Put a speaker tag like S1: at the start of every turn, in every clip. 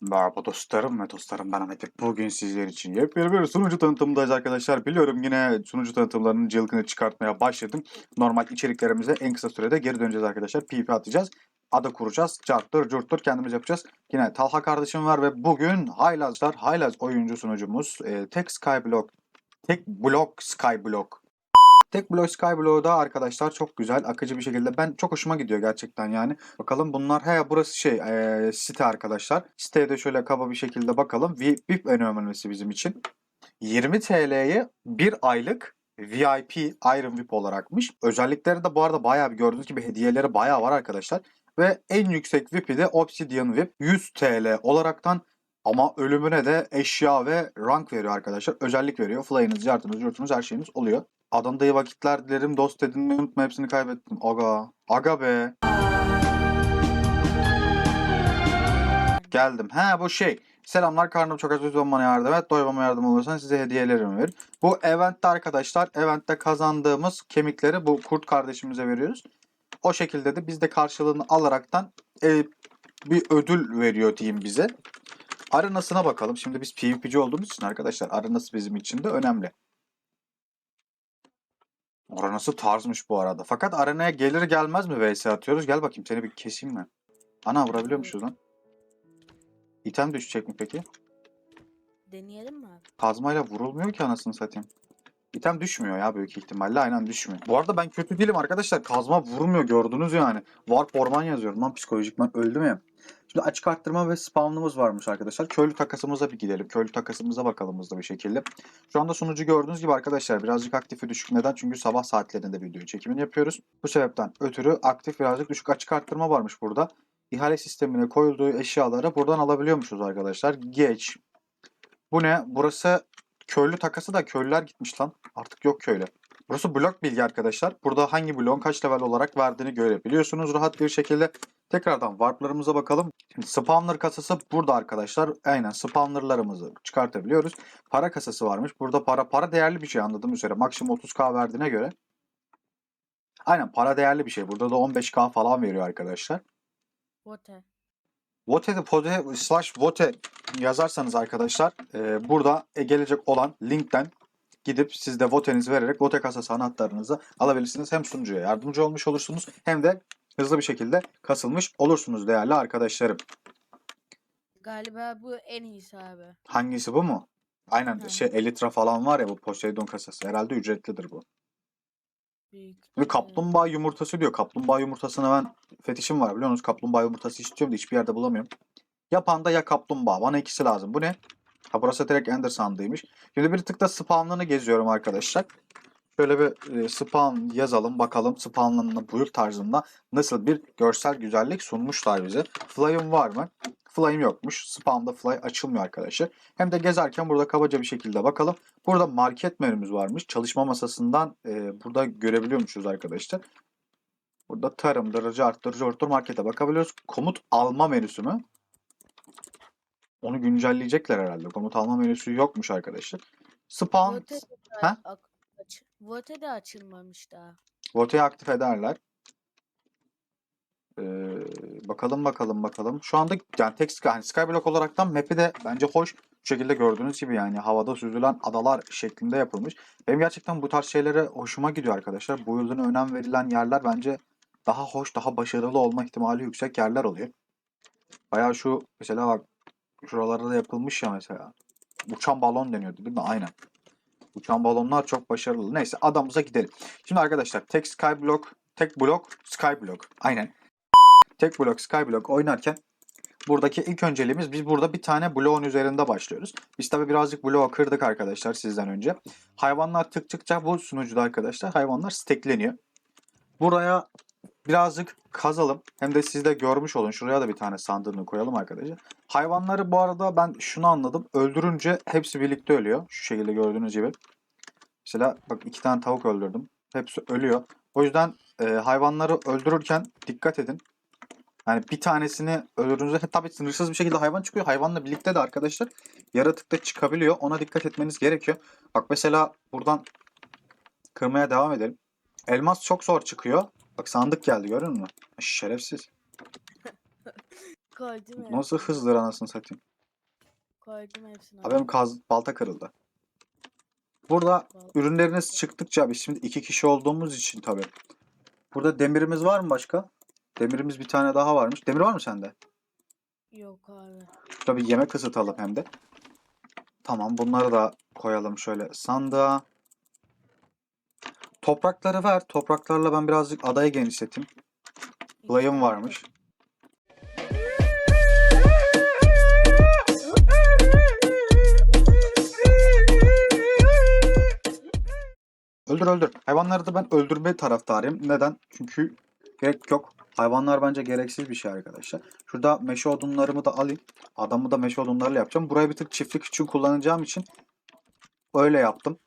S1: Merhaba dostlarım ve dostlarım ben Ahmet. Bugün sizler için yepyeni bir sunucu tanıtımındayız arkadaşlar. Biliyorum yine sunucu tanıtımlarının cılkını çıkartmaya başladım. Normal içeriklerimize en kısa sürede geri döneceğiz arkadaşlar. PvP atacağız. Ada kuracağız. Carttır curttur kendimiz yapacağız. Yine Talha kardeşim var ve bugün Haylazlar, Haylaz oyuncu sunucumuz e, Tek Skyblock, Tek Block Skyblock Tek Block Skyblock'da arkadaşlar çok güzel, akıcı bir şekilde. Ben çok hoşuma gidiyor gerçekten yani. Bakalım bunlar, he burası şey eee, site arkadaşlar. Siteye de şöyle kaba bir şekilde bakalım. VIP, önermesi bizim için. 20 TL'ye bir aylık VIP Iron VIP olarakmış. Özellikleri de bu arada bayağı bir gördüğünüz gibi hediyeleri bayağı var arkadaşlar. Ve en yüksek VIP'i de Obsidian VIP 100 TL olaraktan ama ölümüne de eşya ve rank veriyor arkadaşlar. Özellik veriyor. Fly'ınız, yardımınız, yurtunuz her şeyiniz oluyor. Adamda iyi vakitler dilerim. Dost edinmeyi unutma. Hepsini kaybettim. Aga. Aga be. Geldim. He bu şey. Selamlar karnım çok aç lütfen bana yardım et. Doymama yardım olursan size hediyelerimi verir. Bu eventte arkadaşlar. Eventte kazandığımız kemikleri bu kurt kardeşimize veriyoruz. O şekilde de biz de karşılığını alaraktan e, bir ödül veriyor diyeyim bize. Arenasına bakalım. Şimdi biz PvP'ci olduğumuz için arkadaşlar arenası bizim için de önemli. Arenası tarzmış bu arada. Fakat arenaya gelir gelmez mi vs atıyoruz? Gel bakayım seni bir keseyim mi? Ana vurabiliyormuşuz lan. İtem düşecek mi peki?
S2: Deneyelim mi abi?
S1: Kazmayla vurulmuyor ki anasını satayım. İtem düşmüyor ya büyük ihtimalle aynen düşmüyor. Bu arada ben kötü değilim arkadaşlar. Kazma vurmuyor gördünüz yani. Warp orman yazıyorum lan psikolojik ben öldüm ya. Şimdi açık arttırma ve spawnımız varmış arkadaşlar. Köylü takasımıza bir gidelim. Köylü takasımıza bakalım hızlı bir şekilde. Şu anda sunucu gördüğünüz gibi arkadaşlar birazcık aktifi düşük. Neden? Çünkü sabah saatlerinde video çekimini yapıyoruz. Bu sebepten ötürü aktif birazcık düşük açık arttırma varmış burada. İhale sistemine koyulduğu eşyaları buradan alabiliyormuşuz arkadaşlar. Geç. Bu ne? Burası köylü takası da köylüler gitmiş lan. Artık yok köylü. Burası blok bilgi arkadaşlar. Burada hangi bloğun kaç level olarak verdiğini görebiliyorsunuz rahat bir şekilde. Tekrardan warplarımıza bakalım. Şimdi spawner kasası burada arkadaşlar. Aynen spawnerlarımızı çıkartabiliyoruz. Para kasası varmış. Burada para para değerli bir şey anladığım üzere. Maksimum 30k verdiğine göre. Aynen para değerli bir şey. Burada da 15k falan veriyor arkadaşlar.
S2: Vote.
S1: Vote, vote slash vote yazarsanız arkadaşlar e, burada gelecek olan linkten gidip siz de votenizi vererek vote kasası anahtarınızı alabilirsiniz. Hem sunucuya yardımcı olmuş olursunuz hem de hızlı bir şekilde kasılmış olursunuz değerli arkadaşlarım.
S2: Galiba bu en iyisi abi.
S1: Hangisi bu mu? Aynen
S2: Hı.
S1: şey Elytra falan var ya bu Poseidon kasası. Herhalde ücretlidir bu.
S2: Büyük.
S1: Ve kaplumbağa yumurtası diyor. Kaplumbağa yumurtasına ben fetişim var biliyor musunuz? Kaplumbağa yumurtası istiyorum da hiçbir yerde bulamıyorum. Ya panda ya kaplumbağa. Bana ikisi lazım. Bu ne? Ha burası direkt Ender sandığıymış. Şimdi bir tık da spawnlarını geziyorum arkadaşlar. Şöyle bir e, spawn yazalım. Bakalım spawnlarını buyur tarzında nasıl bir görsel güzellik sunmuşlar bize. Fly'ım var mı? Fly'ım yokmuş. Spawn'da fly açılmıyor arkadaşlar. Hem de gezerken burada kabaca bir şekilde bakalım. Burada market menümüz varmış. Çalışma masasından e, burada görebiliyormuşuz arkadaşlar. Burada tarımdır, aracı arttırıcı ortur markete bakabiliyoruz. Komut alma menüsü mü? Onu güncelleyecekler herhalde. Komut alma menüsü yokmuş arkadaşlar. Spawn,
S2: Vote de,
S1: Ha?
S2: aç- Vote de açılmamış daha.
S1: vote'yi aktif ederler. Ee, bakalım bakalım bakalım. Şu anda yani tek Sky, hani Skyblock olaraktan map'i de bence hoş. Bu şekilde gördüğünüz gibi yani havada süzülen adalar şeklinde yapılmış. Benim gerçekten bu tarz şeylere hoşuma gidiyor arkadaşlar. Bu yılın önem verilen yerler bence daha hoş, daha başarılı olma ihtimali yüksek yerler oluyor. Bayağı şu mesela bak şuralarda da yapılmış ya mesela. Uçan balon deniyordu değil mi? Aynen. Uçan balonlar çok başarılı. Neyse adamıza gidelim. Şimdi arkadaşlar tek Skyblock, tek blok Skyblock. Aynen. Tek blok Skyblock oynarken buradaki ilk önceliğimiz biz burada bir tane bloğun üzerinde başlıyoruz. Biz tabi birazcık bloğu kırdık arkadaşlar sizden önce. Hayvanlar tıktıkça bu sunucuda arkadaşlar hayvanlar stekleniyor. Buraya birazcık kazalım. Hem de siz de görmüş olun. Şuraya da bir tane sandığını koyalım arkadaşlar. Hayvanları bu arada ben şunu anladım. Öldürünce hepsi birlikte ölüyor. Şu şekilde gördüğünüz gibi. Mesela bak iki tane tavuk öldürdüm. Hepsi ölüyor. O yüzden e, hayvanları öldürürken dikkat edin. Yani bir tanesini öldürdüğünüzde tabii sınırsız bir şekilde hayvan çıkıyor. Hayvanla birlikte de arkadaşlar yaratık da çıkabiliyor. Ona dikkat etmeniz gerekiyor. Bak mesela buradan kırmaya devam edelim. Elmas çok zor çıkıyor. Bak sandık geldi görüyor musun? Şerefsiz.
S2: Koydum ya.
S1: Nasıl hızlıdır anasını satayım.
S2: Koydum hepsini.
S1: Abi benim kaz, balta kırıldı. Burada
S2: Vallahi.
S1: ürünleriniz çıktıkça biz şimdi iki kişi olduğumuz için tabii. Burada demirimiz var mı başka? Demirimiz bir tane daha varmış. Demir var mı sende?
S2: Yok abi.
S1: Şurada bir yemek ısıtalım hem de. Tamam bunları da koyalım şöyle sandığa. Toprakları ver. Topraklarla ben birazcık adayı genişleteyim. Layım varmış. Öldür öldür. Hayvanları da ben öldürme taraftarıyım. Neden? Çünkü gerek yok. Hayvanlar bence gereksiz bir şey arkadaşlar. Şurada meşe odunlarımı da alayım. Adamı da meşe odunlarıyla yapacağım. Burayı bir tık çiftlik için kullanacağım için öyle yaptım.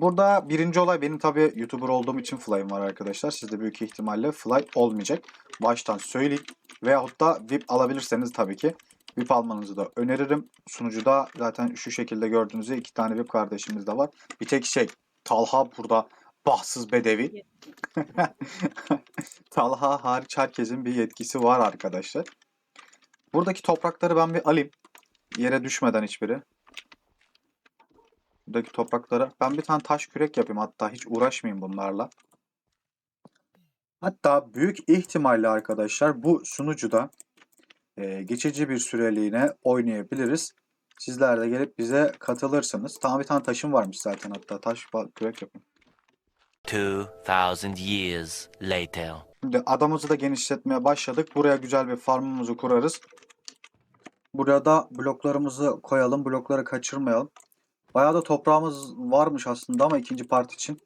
S1: Burada birinci olay benim tabii YouTuber olduğum için Fly'ım var arkadaşlar. Sizde büyük ihtimalle Fly olmayacak. Baştan söyleyeyim. Veyahut da VIP alabilirseniz tabii ki VIP almanızı da öneririm. Sunucuda zaten şu şekilde gördüğünüz gibi iki tane VIP kardeşimiz de var. Bir tek şey Talha burada bahtsız bedevi. Talha hariç herkesin bir yetkisi var arkadaşlar. Buradaki toprakları ben bir alayım. Yere düşmeden hiçbiri. Buradaki toprakları. Ben bir tane taş kürek yapayım hatta hiç uğraşmayayım bunlarla. Hatta büyük ihtimalle arkadaşlar bu sunucuda e, geçici bir süreliğine oynayabiliriz. Sizler de gelip bize katılırsınız. Tamam bir tane taşım varmış zaten hatta taş kürek yapayım.
S3: 2,000 years later.
S1: Şimdi adamımızı da genişletmeye başladık. Buraya güzel bir farmımızı kurarız. Buraya da bloklarımızı koyalım. Blokları kaçırmayalım. Bayağı da toprağımız varmış aslında ama ikinci part için.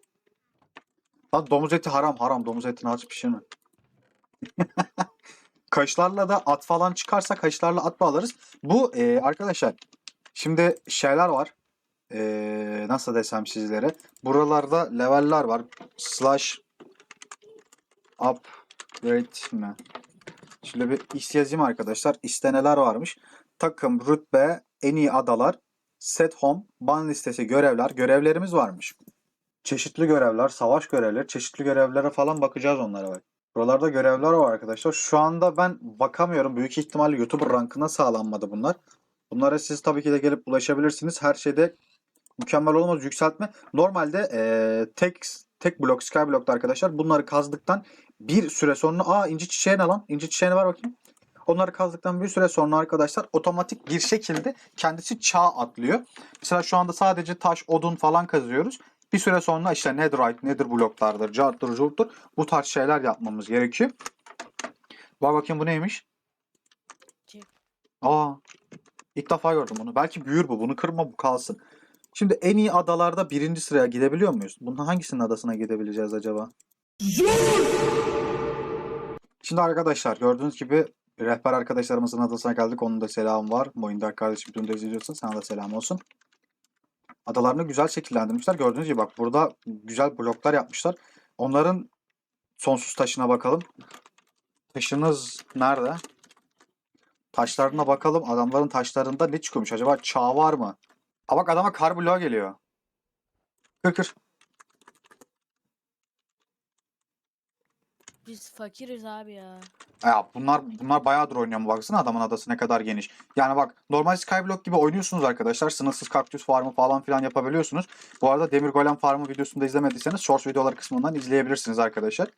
S1: Lan domuz eti haram haram. Domuz etini aç pişirme. Kaşlarla da at falan çıkarsa kaşlarla at bağlarız. Bu e, arkadaşlar şimdi şeyler var. E, nasıl desem sizlere. Buralarda leveller var. Slash upgrade mi? Şöyle bir X yazayım arkadaşlar. İsteneler varmış. Takım, rütbe, en iyi adalar, set home, ban listesi, görevler. Görevlerimiz varmış. Çeşitli görevler, savaş görevleri, çeşitli görevlere falan bakacağız onlara bak. Buralarda görevler var arkadaşlar. Şu anda ben bakamıyorum. Büyük ihtimalle YouTuber rankına sağlanmadı bunlar. Bunlara siz tabii ki de gelip ulaşabilirsiniz. Her şeyde mükemmel olmaz yükseltme. Normalde eee, tek tek blok skyblock'ta arkadaşlar bunları kazdıktan bir süre sonra aa inci çiçeği ne lan? İnci çiçeğine var bakayım. Onları kazdıktan bir süre sonra arkadaşlar otomatik bir şekilde kendisi çağ atlıyor. Mesela şu anda sadece taş, odun falan kazıyoruz. Bir süre sonra işte netherite, nether bloklardır, carttır, curttur. Bu tarz şeyler yapmamız gerekiyor. Bak bakayım bu neymiş? Aa, ilk defa gördüm bunu. Belki büyür bu. Bunu kırma bu kalsın. Şimdi en iyi adalarda birinci sıraya gidebiliyor muyuz? Bunun hangisinin adasına gidebileceğiz acaba? Şimdi arkadaşlar gördüğünüz gibi rehber arkadaşlarımızın adasına geldik. Onun da selamı var. Moindar kardeşim dün de izliyorsun. Sana da selam olsun. Adalarını güzel şekillendirmişler. Gördüğünüz gibi bak burada güzel bloklar yapmışlar. Onların sonsuz taşına bakalım. Taşınız nerede? Taşlarına bakalım. Adamların taşlarında ne çıkıyormuş? Acaba çağ var mı? Aa bak adama kar bloğu geliyor. Kır kır.
S2: Biz fakiriz abi ya.
S1: Ya bunlar bunlar bayağıdır oynuyor mu baksana adamın adası ne kadar geniş. Yani bak normal Skyblock gibi oynuyorsunuz arkadaşlar. Sınırsız kaktüs farmı falan filan yapabiliyorsunuz. Bu arada Demir Golem farmı videosunu da izlemediyseniz Shorts videoları kısmından izleyebilirsiniz arkadaşlar.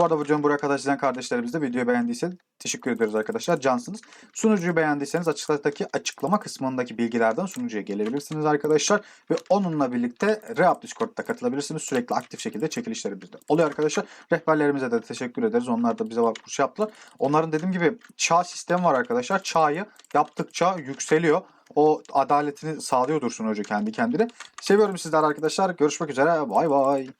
S1: Bu arada videomu buraya kadar izleyen kardeşlerimiz de videoyu beğendiyse teşekkür ederiz arkadaşlar. Cansınız. Sunucuyu beğendiyseniz açıklamadaki açıklama kısmındaki bilgilerden sunucuya gelebilirsiniz arkadaşlar. Ve onunla birlikte Reap Discord'da katılabilirsiniz. Sürekli aktif şekilde çekilişlerimizde oluyor arkadaşlar. Rehberlerimize de teşekkür ederiz. Onlar da bize bakmış yaptılar. Onların dediğim gibi çağ sistemi var arkadaşlar. Çağı yaptıkça yükseliyor. O adaletini sağlıyordur sunucu kendi kendine. Seviyorum sizler arkadaşlar. Görüşmek üzere. Bay bay.